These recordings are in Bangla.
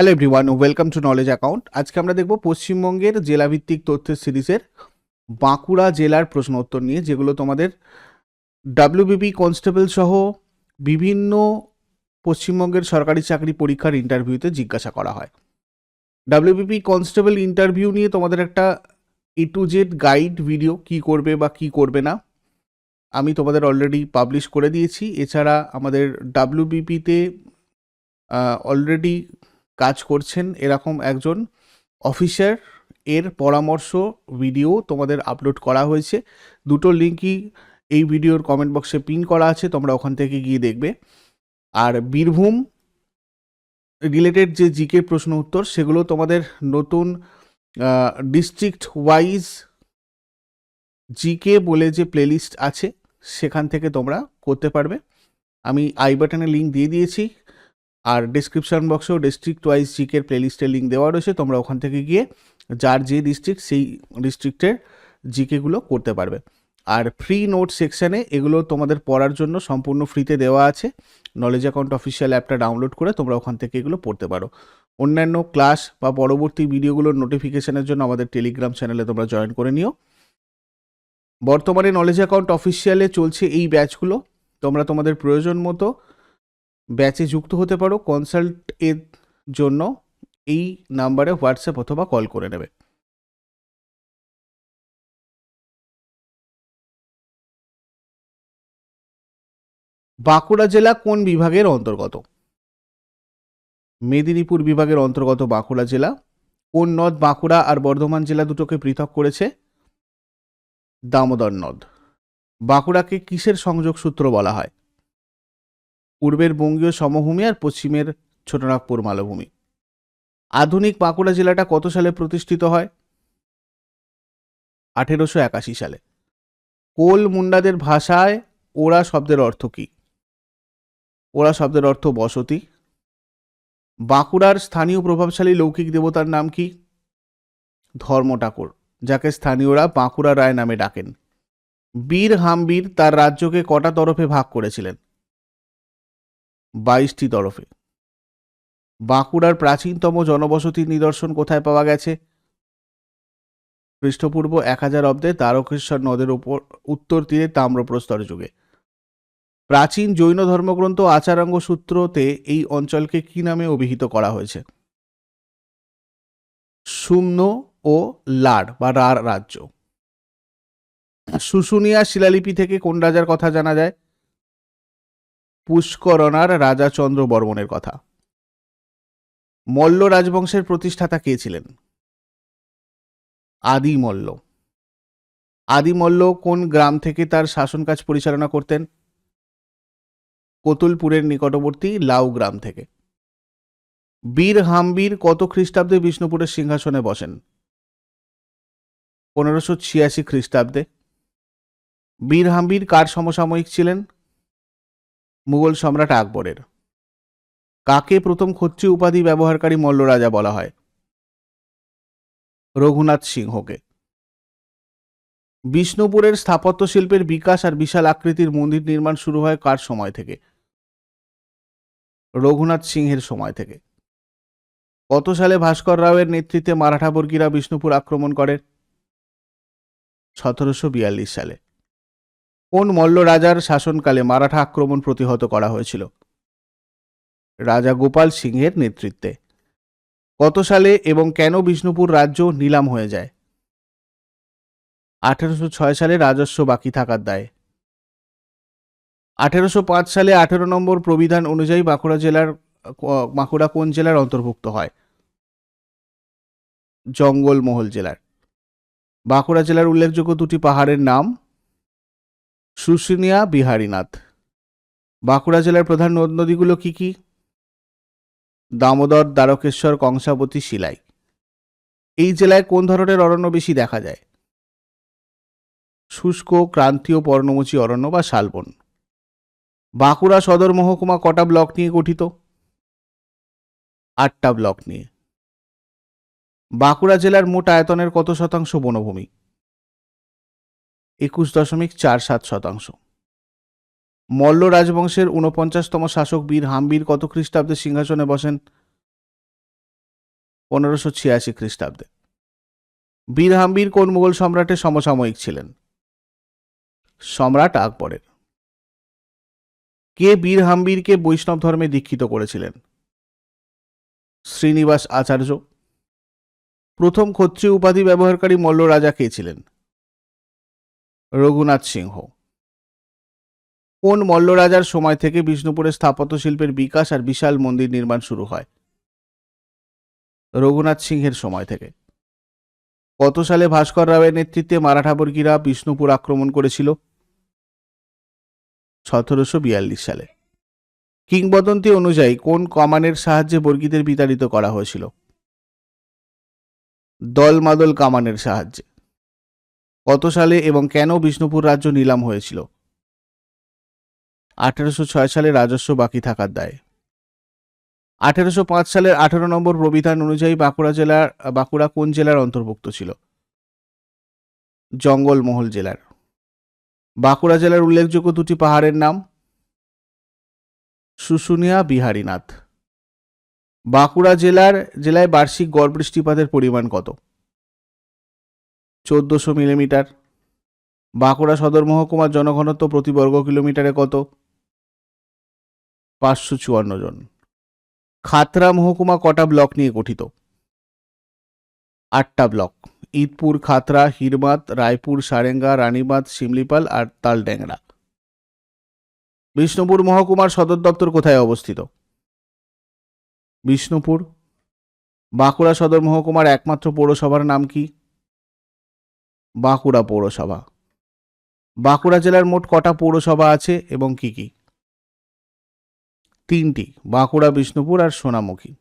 Hello everyone welcome to knowledge account আজকে আমরা দেখব পশ্চিমবঙ্গের জেলাভিত্তিক তথ্যের সিরিজের বাঁকুড়া জেলার প্রশ্ন উত্তর নিয়ে, যেগুলো তোমাদের ডাব্লিউবিপি কনস্টেবল সহ বিভিন্ন পশ্চিমবঙ্গের সরকারি চাকরি পরীক্ষার ইন্টারভিউতে জিজ্ঞাসা করা হয়। ডাব্লিউবিপি কনস্টেবল ইন্টারভিউ নিয়ে তোমাদের একটা A to Z guide video কি করবে বা কি করবে না, আমি তোমাদের অলরেডি পাবলিশ করে দিয়েছি। এছাড়া আমাদের ডাব্লিউবিপিতে অলরেডি কাজ করছেন এরকম একজন অফিসার। এর পরামর্শ, ভিডিও তোমাদের আপলোড করা হয়েছে। দুটো লিঙ্কই এই ভিডিওর কমেন্ট বক্সে পিন করা আছে, তোমরা ওখান থেকে গিয়ে দেখবে। আর বীরভূম রিলেটেড যে জিকে প্রশ্ন উত্তর, সেগুলো তোমাদের নতুন ডিস্ট্রিক্ট ওয়াইজ জিকে বলে যে প্লেলিস্ট আছে, সেখান থেকে তোমরা করতে পারবে। আমি আই বাটনে লিঙ্ক দিয়ে দিয়েছি। আর ডিসক্রিপশন বক্সেও ডিস্ট্রিক্ট ওয়াইজ জিকের প্লেলিস্টের লিঙ্ক দেওয়া রয়েছে, তোমরা ওখান থেকে গিয়ে যার যে ডিস্ট্রিক্ট সেই ডিস্ট্রিক্টের জিকেগুলো করতে পারবে। আর ফ্রি নোট সেকশানে এগুলো তোমাদের পড়ার জন্য সম্পূর্ণ ফ্রিতে দেওয়া আছে। নলেজ অ্যাকাউন্ট অফিসিয়াল অ্যাপটা ডাউনলোড করে তোমরা ওখান থেকে এগুলো পড়তে পারো। অন্যান্য ক্লাস বা পরবর্তী ভিডিওগুলোর নোটিফিকেশনের জন্য আমাদের টেলিগ্রাম চ্যানেলে তোমরা জয়েন করে নিও। বর্তমানে নলেজ অ্যাকাউন্ট অফিসিয়ালে চলছে এই ব্যাচগুলো তোমরা তোমাদের প্রয়োজন মতো ব্যাচে যুক্ত হতে পারো কনসাল্ট এর জন্য এই নাম্বারে হোয়াটসঅ্যাপ অথবা কল করে নেবে। বাঁকুড়া জেলা কোন বিভাগের অন্তর্গত? মেদিনীপুর বিভাগের অন্তর্গত বাঁকুড়া জেলা। কোন নদ বাঁকুড়া আর বর্ধমান জেলা দুটোকে পৃথক করেছে? দামোদর নদ। বাঁকুড়াকে কিসের সংযোগ সূত্র বলা হয়? পূর্বের বঙ্গীয় সমভূমি আর পশ্চিমের ছোটনাগপুর মালভূমি। আধুনিক বাঁকুড়া জেলাটা কত সালে প্রতিষ্ঠিত হয়? আঠেরোশো একাশি সালে। কোল মুন্ডাদের ভাষায় ওরা শব্দের অর্থ কী? ওরা শব্দের অর্থ বসতি। বাঁকুড়ার স্থানীয় প্রভাবশালী লৌকিক দেবতার নাম কি? ধর্ম ঠাকুর, যাকে স্থানীয়রা বাঁকুড়া রায় নামে ডাকেন। বীর হামবীর তার রাজ্যকে কটা তরফে ভাগ করেছিলেন? বাইশটি তরফে। বাঁকুড়ার প্রাচীনতম জনবসতির নিদর্শন কোথায় পাওয়া গেছে? খ্রিস্টপূর্ব এক হাজার অব্দে তারকেশ্বর নদের উপর, উত্তর তীরে তাম্রপ্রস্তর যুগে। প্রাচীন জৈন ধর্মগ্রন্থ আচারাঙ্গ সূত্রতে এই অঞ্চলকে কি নামে অভিহিত করা হয়েছে? সুম্ন ও লাড বা রার রাজ্য। শুশুনিয়া শিলালিপি থেকে কোন রাজার কথা জানা যায়? পুষ্করণার রাজা চন্দ্র বর্মনের কথা। মল্ল রাজবংশের প্রতিষ্ঠাতা কে ছিলেন? আদি মল্ল আদি মল্ল কোন গ্রাম থেকে তার শাসন কাজ পরিচালনা করতেন? কতুলপুরের নিকটবর্তী লাউ গ্রাম থেকে। বীর হামবীর কত খ্রিস্টাব্দে বিষ্ণুপুরের সিংহাসনে বসেন? পনেরোশো ছিয়াশি খ্রিস্টাব্দে। বীর হামবীর কার সমসাময়িক ছিলেন? মুঘল সম্রাট আকবরের। কাকে প্রথম ক্ষত্রি উপাধি ব্যবহারকারী মল্ল রাজা বলা হয়? রঘুনাথ সিংহকে। বিষ্ণুপুরের স্থাপত্য শিল্পের বিকাশ আর বিশাল আকৃতির মন্দির নির্মাণ শুরু হয় কার সময় থেকে? রঘুনাথ সিংহের সময় থেকে। কত সালে ভাস্কর রাওয়ের নেতৃত্বে মারাঠা বর্গীরা বিষ্ণুপুর আক্রমণ করে? সতেরোশো বিয়াল্লিশ সালে। কোন মল্ল রাজার শাসনকালে মারাঠা আক্রমণ প্রতিহত করা হয়েছিল? রাজা গোপাল সিংহের নেতৃত্বে। কত সালে এবং কেন বিষ্ণুপুর রাজ্য নিলাম হয়ে যায়? আঠেরোশো ছয় সালে রাজস্ব বাকি থাকার দায়। আঠেরোশো পাঁচ সালে আঠেরো নম্বর প্রবিধান অনুযায়ী বাঁকুড়া জেলার, বাঁকুড়া কোন জেলার অন্তর্ভুক্ত হয়? জঙ্গলমহল জেলার। বাঁকুড়া জেলার উল্লেখযোগ্য দুটি পাহাড়ের নাম শুশুনিয়া বিহারীনাথ। বাঁকুড়া জেলার প্রধান নদ নদীগুলো কি কি? দামোদর, দ্বারকেশ্বর, কংসাবতী শিলাই এই জেলায় কোন ধরনের অরণ্য বেশি দেখা যায়? শুষ্ক, ক্রান্তীয়, পর্ণমোচী অরণ্য বা শালবন। বাঁকুড়া সদর মহকুমা কটা ব্লক নিয়ে গঠিত? আটটা ব্লক নিয়ে। বাঁকুড়া জেলার মোট আয়তনের কত শতাংশ বনভূমি? একুশ দশমিক চার সাত শতাংশ। মল্ল রাজবংশের ঊনপঞ্চাশতম শাসক বীর হামবীর কত খ্রিস্টাব্দে সিংহাসনে বসেন? পনেরোশো ছিয়াশি খ্রিস্টাব্দে। বীর হাম্বির কোন মুঘল সম্রাটের সমসাময়িক ছিলেন? সম্রাট আকবরের। কে বীর হাম্বিরকে বৈষ্ণব ধর্মে দীক্ষিত করেছিলেন? শ্রীনিবাস আচার্য। প্রথম ক্ষত্রিয় উপাধি ব্যবহারকারী মল্ল রাজা কে ছিলেন? রঘুনাথ সিংহ। কোন মল্ল রাজার সময় থেকে বিষ্ণুপুরের স্থাপত্য শিল্পের বিকাশ আর বিশাল মন্দির নির্মাণ শুরু হয়? রঘুনাথ সিংহের সময় থেকে। কত সালে ভাস্কর রাওয়ের নেতৃত্বে মারাঠা বর্গীরা বিষ্ণুপুর আক্রমণ করেছিল? সতেরোশো বিয়াল্লিশ সালে। কিংবদন্তি অনুযায়ী কোন কমানের সাহায্যে বর্গীদের বিতাড়িত করা হয়েছিল? দলমাদল কামানের সাহায্যে। কত সালে এবং কেন বিষ্ণুপুর রাজ্য নিলাম হয়েছিল? আঠেরোশো ছয় সালে রাজস্ব বাকি থাকার দায়। আঠেরোশো পাঁচ সালের আঠেরো নম্বর প্রবিধান অনুযায়ী বাঁকুড়া জেলার, বাঁকুড়া কোন জেলার অন্তর্ভুক্ত ছিল? জঙ্গলমহল জেলার। বাঁকুড়া জেলার উল্লেখযোগ্য দুটি পাহাড়ের নাম শুশুনিয়া বিহারীনাথ। বাঁকুড়া জেলার, জেলায় বার্ষিক গড় বৃষ্টিপাতের পরিমাণ কত? চোদ্দশো মিলিমিটার। বাঁকুড়া সদর মহকুমার জনঘনত্ব প্রতি বর্গ কিলোমিটারে কত? পাঁচশো চুয়ান্ন জন। খাতরা মহকুমা কটা ব্লক নিয়ে গঠিত? আটটা ব্লক। ঈদপুর খাতরা, হিরমাত, রায়পুর, সারেঙ্গা, রানীবাঁধ, শিমলিপাল আর তালড্যাংরা বিষ্ণুপুর মহকুমার সদর দপ্তর কোথায় অবস্থিত? বিষ্ণুপুর। বাঁকুড়া সদর মহকুমার একমাত্র পৌরসভার নাম কি? বাঁকুড়া পৌরসভা। বাঁকুড়া জেলার মোট কটা পৌরসভা আছে এবং কি কি? তিনটি, বাঁকুড়া, বিষ্ণুপুর আর সোনামুখী।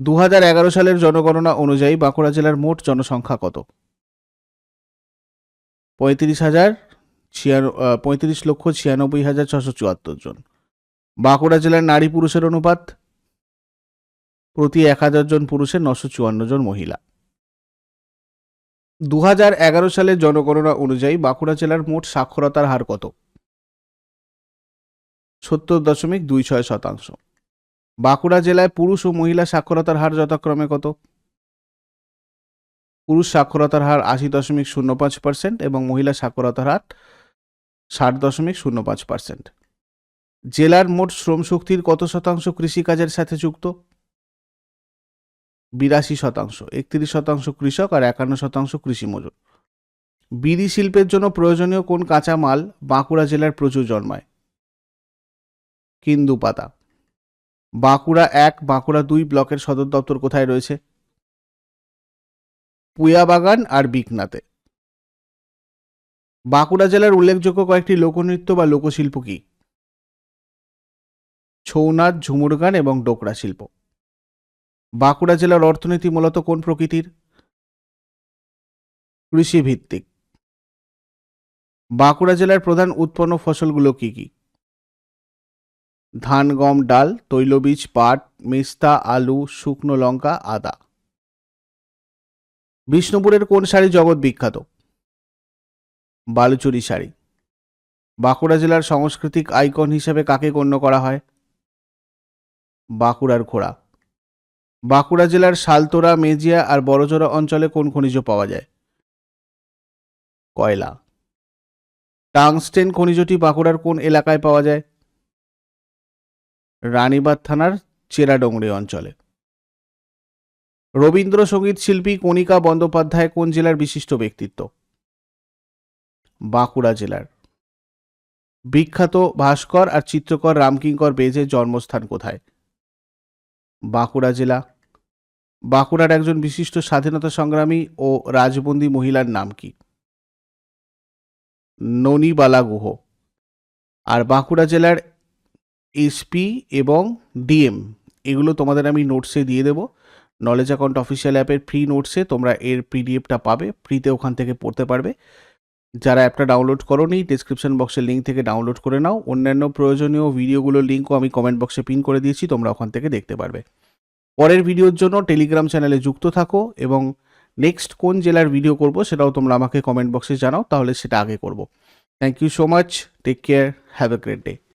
দু সালের জনগণনা অনুযায়ী বাঁকুড়া জেলার মোট জনসংখ্যা কত? পঁয়ত্রিশ হাজার ছিয়ান পঁয়ত্রিশ লক্ষ ছিয়ানব্বই হাজার ছশো চুয়াত্তর জন। বাঁকুড়া জেলার নারী পুরুষের অনুপাত? প্রতি এক হাজার জন পুরুষের নশো চুয়ান্ন জন মহিলা। দু সালের জনগণনা অনুযায়ী বাঁকুড়া জেলার মোট সাক্ষরতার হার কত? সত্তর দশমিক দুই ছয় শতাংশ। বাঁকুড়া জেলায় পুরুষ ও মহিলা সাক্ষরতার হার যথাক্রমে কত? পুরুষ সাক্ষরতার হার আশি দশমিক শূন্য পাঁচ পার্সেন্ট এবং মহিলা সাক্ষরতার হার ষাট দশমিক শূন্য পাঁচ পার্সেন্ট। জেলার মোট শ্রম শক্তির কত শতাংশ কৃষিকাজের সাথে যুক্ত? বিরাশি শতাংশ, একত্রিশ শতাংশ কৃষক আর একান্ন শতাংশ কৃষি মজুর। বিড়ি শিল্পের জন্য প্রয়োজনীয় কোন কাঁচা মাল বাঁকুড়া জেলার প্রচুর জন্মায়? কিন্দু পাতা। বাঁকুড়া এক, বাঁকুড়া দুই ব্লকের সদর দপ্তর কোথায় রয়েছে? পুয়াবাগান আর বিকনাতে। বাঁকুড়া জেলার উল্লেখযোগ্য কয়েকটি লোকনৃত্য বা লোকশিল্প কি? ছৌ নাচ, ঝুমুর গান এবং ডোকরা শিল্প। বাঁকুড়া জেলার অর্থনীতি মূলত কোন প্রকৃতির? কৃষিভিত্তিক। বাঁকুড়া জেলার প্রধান উৎপন্ন ফসলগুলো কি কি? ধান, গম, ডাল, তৈলবীজ, পাট, মেস্তা, আলু, শুকনো লঙ্কা, আদা। বিষ্ণুপুরের কোন শাড়ি জগৎ বিখ্যাত? বালুচুরি শাড়ি বাঁকুড়া জেলার সাংস্কৃতিক আইকন হিসেবে কাকে গণ্য করা হয়? বাঁকুড়ার ঘোড়া। বাঁকুড়া জেলার শালতোরা, মেজিয়া আর বড়জোড়া অঞ্চলে কোন খনিজ পাওয়া যায়? কয়লা। টাংস্টেন খনিজটি বাঁকুড়ার কোন এলাকায় পাওয়া যায়? রানীবাদ থানার চেরাডোংরি অঞ্চলে। রবীন্দ্রসঙ্গীত শিল্পী কণিকা বন্দ্যোপাধ্যায় কোন জেলার বিশিষ্ট ব্যক্তিত্ব? বাঁকুড়া জেলার। বিখ্যাত ভাস্কর আর চিত্রকর রামকিঙ্কর বেজের জন্মস্থান কোথায়? বাঁকুড়া জেলা। বাঁকুড়ার একজন বিশিষ্ট স্বাধীনতা সংগ্রামী ও রাজবন্দী মহিলার নাম কি? ননীবালা গুহ আর বাঁকুড়া জেলার এসপি এবং ডিএম, এগুলো তোমাদের আমি নোটসে দিয়ে দেবো। নলেজ অ্যাকাউন্ট অফিসিয়াল অ্যাপের ফ্রি নোটসে তোমরা এর পিডিএফটা পাবে, ফ্রিতে ওখান থেকে পড়তে পারবে। যারা অ্যাপটা ডাউনলোড করো নি ডিসক্রিপশন বক্সের লিঙ্ক থেকে ডাউনলোড করে নাও। অন্যান্য প্রয়োজনীয় ভিডিওগুলোর লিঙ্কও আমি কমেন্ট বক্সে পিন করে দিয়েছি, তোমরা ওখান থেকে দেখতে পারবে। পরের ভিডিওর জন্য টেলিগ্রাম চ্যানেলে যুক্ত থাকো এবং নেক্সট কোন জেলার ভিডিও করব সেটাও তোমরা আমাকে কমেন্ট বক্সে জানাও, তাহলে সেটা আগে করব। Thank you so much take care have a great day